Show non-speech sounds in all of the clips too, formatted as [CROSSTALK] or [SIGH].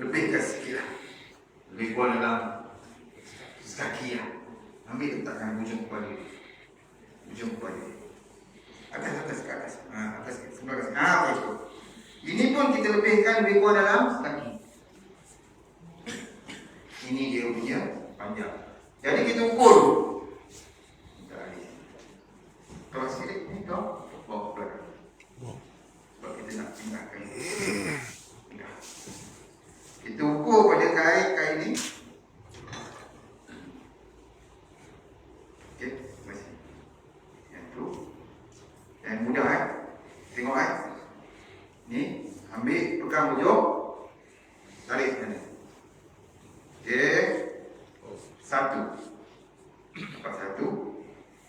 lebihkan sikit lah lebih kurang dalam sekaki lah ambil letakkan hujung kepala dia. Hujung kepala dia. Atas atas ke atas. Ha, atas ke sebelah ke sebelah ha, apa ini pun kita lebihkan lebih kurang dalam sekaki ini dia punya panjang. Jadi kita ukur. Kalau sirik ni kau bawa ke belakang. Sebab kita nak tinggalkan. [CLEARS THROAT] Kita ukur pada kain kain ni Okey, kasih. Yang tu. Yang mudah eh. Tengok eh. Ni, ambil pegang hujung. Tarik sana. Okey. Satu. Dapat satu.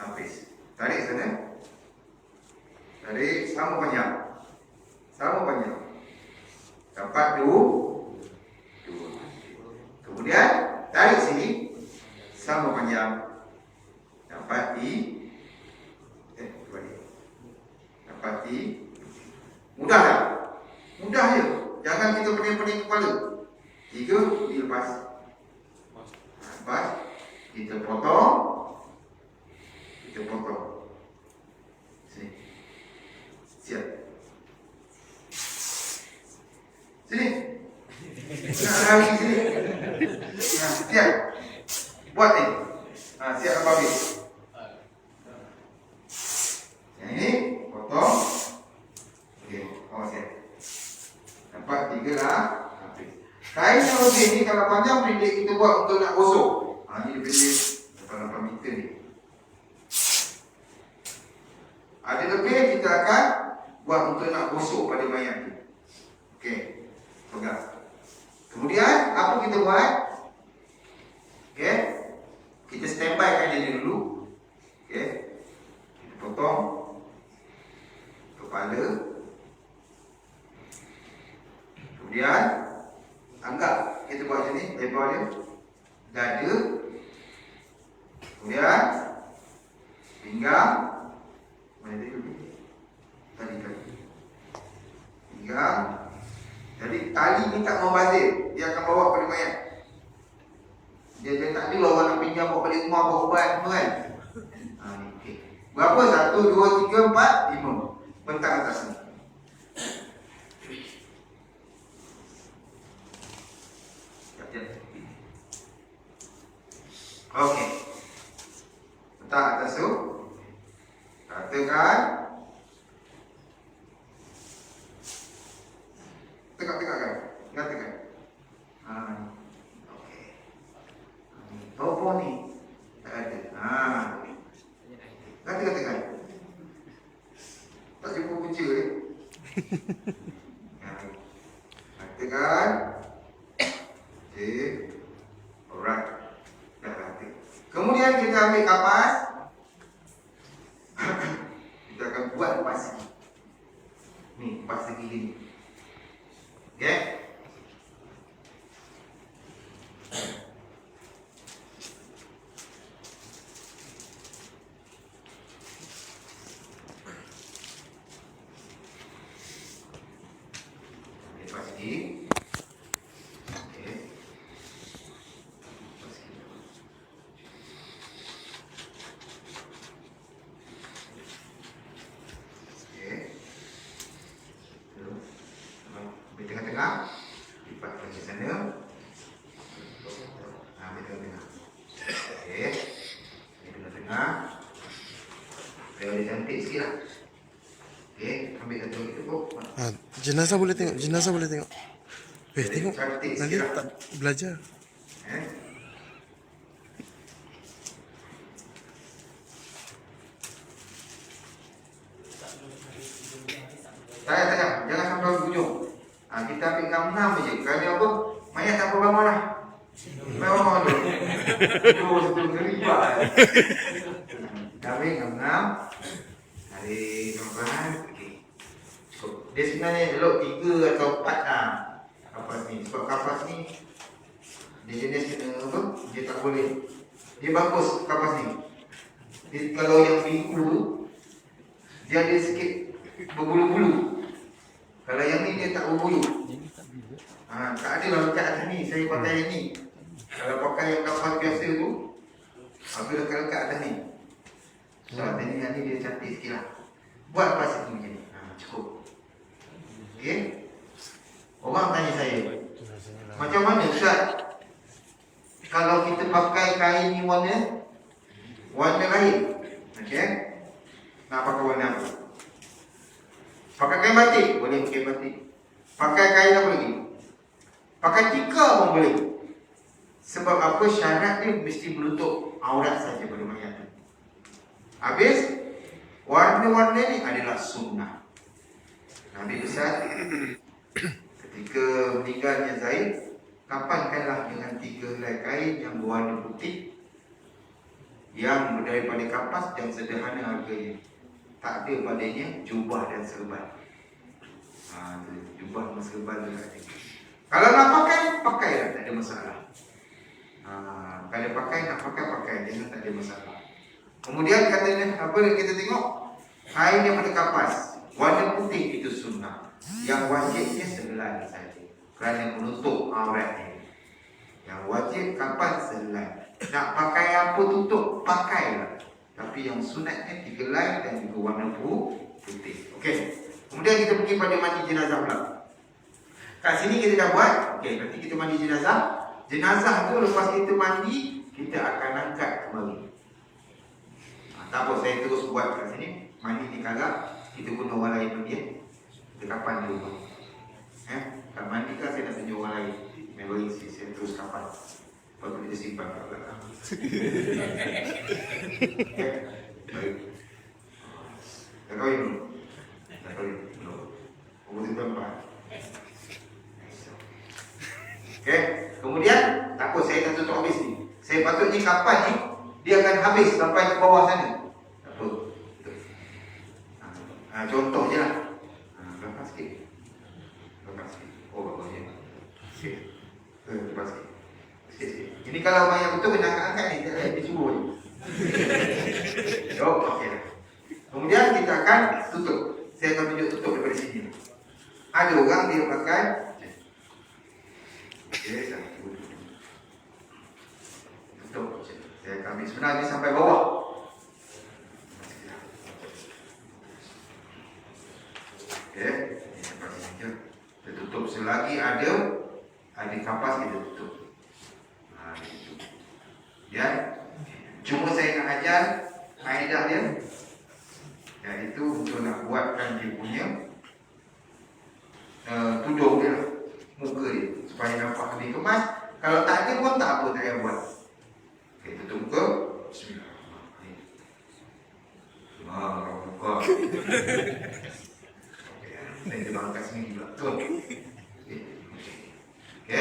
Habis. Tarik sana. Tarik sama panjang. Sama panjang. Dapat dua. Dua. Kemudian tarik sini. Sama panjang dapat di eh balik dapat di mudah tak mudah je jangan kita pening-pening kepala tiga dilepas. Lepas. Kita potong. Kita potong. Sini. Siap. Sini. Nak lari sini. Ha, siap. Buat ni. Ha, siap apa habis? Yang ini potong. Okey, awas ya. Nampak? Tiga lah. Kain yang lebih ni kalau panjang pendek kita buat untuk nak gosok. Ha, ni pendek. Berapa meter ni. Ada lebih kita akan buat untuk nak gosok pada mayat tu. Okey. Pegang. Kemudian apa kita buat? Okey. Kita standby kan dia dulu. Okey. Kita potong kepala kemudian anggap kita buat macam ni lebar dia dada kemudian pinggang mana dia dulu tadi tadi pinggang jadi tali ni tak membazir dia akan bawa pada mayat dia, dia tak ada lah orang nak pinjam bawa balik rumah bawa ubat semua kan okay. berapa? satu, dua, tiga, empat, lima bentang atas ni. Okey. Letak atas tu. Katakan. Tegak-tegak kan? Katakan. Ha. Okey. Ha, ni. Tahu pohon ni? Tak ada. Ha. Kata-katakan. Tak jumpa punca ni. Okay. Alright. Dah. Kemudian kita ambil kapas. [COUGHS] kita akan buat pas ni. Ni, pas segi. Ambil pas segi. Okay. Pas segi. Okey. Terus. Ambil tengah-tengah. Lipat ke sana. Ambil tengah-tengah. Okey. Ambil tengah-tengah. Biar dia cantik sikit lah. Okey. Ambil satu itu pun. Ha, jenazah boleh tengok, jenazah boleh tengok. Eh, tengok. Nanti tak belajar. Saya tengah, jangan sampai ujung. Ha, kita ambil enam-enam je. Kali apa? Mayat tak apa bangun lah. Memang bangun dulu. Itu sebelum terlibat. Kita ambil enam-enam. Tarik pelan-pelan. Dia sebenarnya elok tiga atau empat lah. Kapas ni. Sebab kapas ni dia jenis kena apa? Dia tak boleh. Dia bagus kapas ni. Dia, kalau yang biku tu dia ada sikit berbulu-bulu. Kalau yang ni dia tak berbulu. Ha, tak ada lah macam atas ni. Saya pakai yang ni. Kalau pakai yang kapas biasa tu Aku lekat-lekat atas ni. So, atas ni, ni dia cantik sikit lah. Buat pas itu macam ni. Ha, cukup. Okey? Orang tanya saya, macam mana Ustaz? Kalau kita pakai kain ni warna warna lain. Okey? Nak pakai warna apa? Pakai kain batik, boleh pakai batik. Pakai kain apa lagi? Pakai tika pun boleh. Sebab apa syarat dia mesti menutup aurat saja pada mayat. Habis warna-warna ni adalah sunnah. Nabi besar [CLEARS THROAT] ketika meninggalnya Zaid, kapankanlah dengan tiga helai kain yang berwarna putih yang daripada kapas yang sederhana harganya. Tak ada padanya jubah dan serban. Ha, tu, jubah dan serban dia ada. Kalau nak pakai, pakailah, tak ada masalah. Ha, kalau pakai, nak pakai, pakai. Jangan tak ada masalah. Kemudian katanya, apa yang kita tengok? Kain yang pada kapas. Warna putih itu sunnah. Yang wajibnya sebelah saja. Kerana menutup auratnya. Yang wajib kapan selai. Nak pakai apa tutup, pakailah. Tapi yang sunatnya tiga helai dan juga warna putih. Okey. Kemudian kita pergi pada mandi jenazah pula. Kat sini kita dah buat. Okey, nanti kita mandi jenazah. Jenazah tu lepas kita mandi, kita akan angkat kembali. Ha, tak apa, saya terus buat kat sini. Mandi di kagak, kita guna orang lain mandi. eh. Kita kapan di rumah. Eh, kat mandi kan saya nak tunjuk orang lain. Memory si saya terus kapan. Lepas tu kita simpan kat belakang. Okey, [LAUGHS] baik. Dah kahwin belum? Dah kahwin belum? Umur tiga empat. Okey, kemudian tak apa saya tak tutup habis ni. Saya patutnya kapan ni dia akan habis sampai ke bawah sana. Tak apa. Ha, ha, contoh je lah. Ha, belakang sikit. Belakang sikit. Oh, bagus je. Sikit. Sikit, sikit. Ini kalau mayat betul kena angkat-angkat ni, dia, dia suruh je. Oh, okey dah. Kemudian kita akan tutup. Saya akan tunjuk tutup daripada sini. Ada orang dia pakai Okey, satu. Tutup. Saya akan ambil sebenarnya sampai bawah. Okey, ini sampai. Kita tutup selagi ada ada kapas kita tutup. Ha. Ya. Cuma saya nak ajar kaedah dia. Iaitu untuk nak buatkan dia punya uh, tudung dia lah, muka dia supaya nampak lebih kemas. Kalau tak ada pun tak apa payah buat. Ok tutup muka. Bismillahirrahmanirrahim. Ah, muka Ok, saya terima kat sini pula. Tu Ok, ok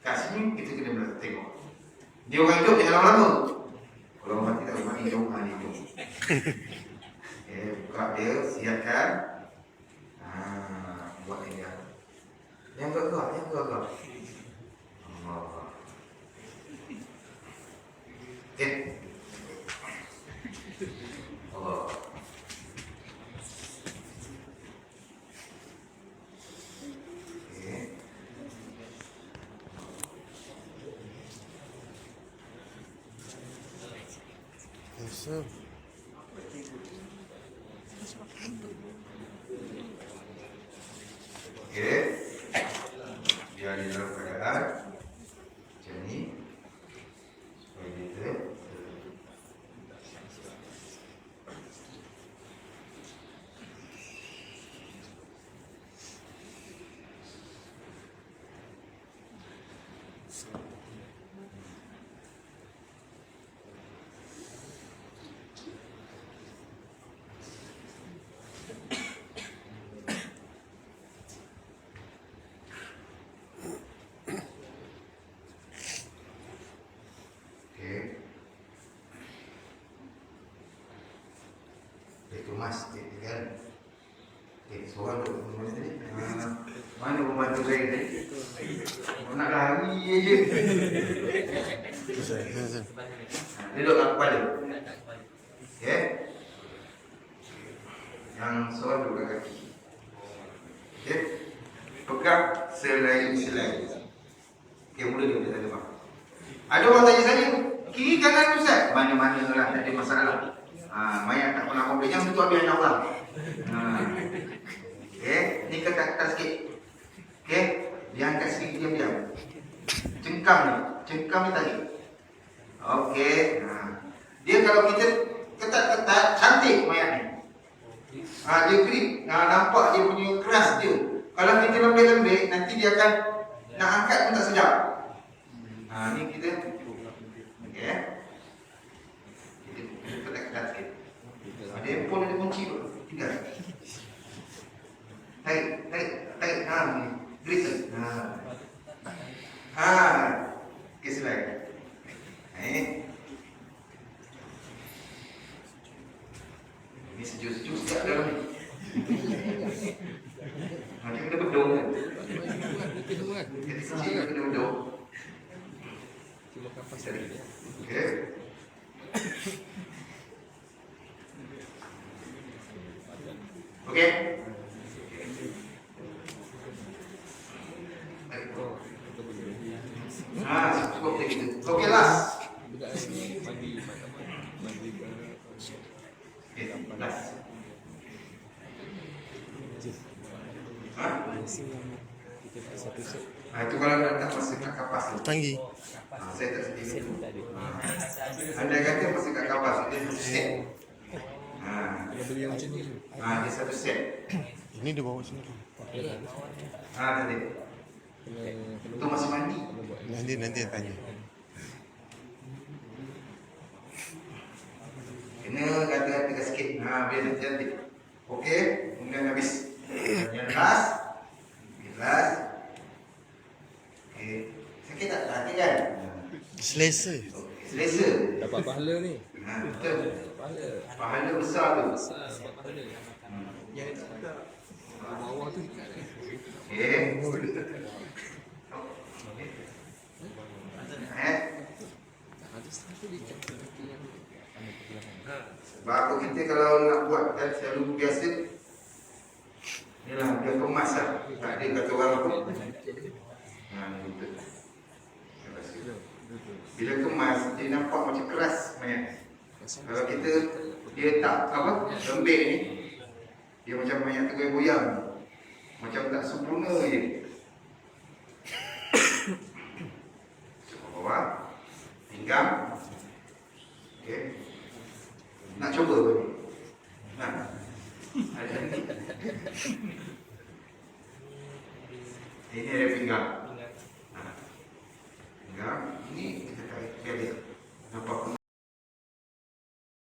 kat sini kita kena belajar tengok dia orang hidup jangan lama-lama kalau orang mati tak boleh mati jauh hari hidup Okay, buka dia, siapkan. Ah, buat ya. Yang gerak, yang gerak. Allah. Okay. Allah. Okay. Yes, sir. Okey. Biar di dalam keadaan macam ni. Supaya kita Okey. Itu mas, dia tinggal. Okey, seorang tu mana tadi? Ah, mana pembantu saya tadi? Nak lari je. Yes, sir. Ha, Duduk kat kepala. Okey. Yang seorang duduk kat kaki. Okey. Pegang selai-selai. Okey, mula dia tak ada Ada orang tanya saya, Kiri kanan Ustaz. Mana-mana lah tak ada masalah. Ha, mayat tak pernah komplain. Yang betul biar Allah. Ha. Okey, ni ketat ketat sikit. Okey, dia angkat sikit diam-diam. Cengkam ni, cengkam ni tadi. Okey. Ha. Dia kalau kita ketat-ketat cantik mayat ni. Ha, dia grip. Ha, nampak dia punya keras dia. Kalau kita lembik-lembik, nanti dia akan nak angkat pun tak sedap. Ha, ni kita Okey. eh. Kita ketat-ketat sikit. Ada handphone ada kunci tu. Tinggal. Tarik, tarik, tarik. Ha, ni. Grip tu. Ha. Ha. Okey, selai. Eh. Ini sejuk-sejuk sekejap dalam ni. Macam kena bedung kan? Jadi kecil kan kena. Okey. Okey. Ah, cukup gitu. Okey, last. Okey, last. Ha? Ah, itu kalau nak tak masuk kat kapas tu. Tanggi. Ah, saya tak sedia. Ah. Anda kata masuk kat kapas dia satu set. Ah. Ah, dia satu set. Ini dia bawa sini. Ah, tadi. Itu masih mandi. Nanti nanti yang tanya. Kena kata-kata sikit. Ha, biar nanti nanti. Okey, kemudian habis. Yang last. Yang last. Okey. Sakit tak? Tak sakit kan? Selesa. Selesa. Dapat pahala ni. Ha, betul. Pahala. Pahala besar tu. Besar dapat pahala. Yang bawah tu. Okey. Eh, Ada sebab apa kita kalau nak buat kan selalu biasa ni lah dia kemas lah tak ada kata orang apa ha, ni betul. Bila kemas dia nampak macam keras mayat kalau kita dia tak apa lembik ni dia macam mayat tergoyang macam tak sempurna je cuba bawah pinggang okey nak cuba ni? Nak? Ada ni? Ini ada pinggang. да, и такая коллега. Но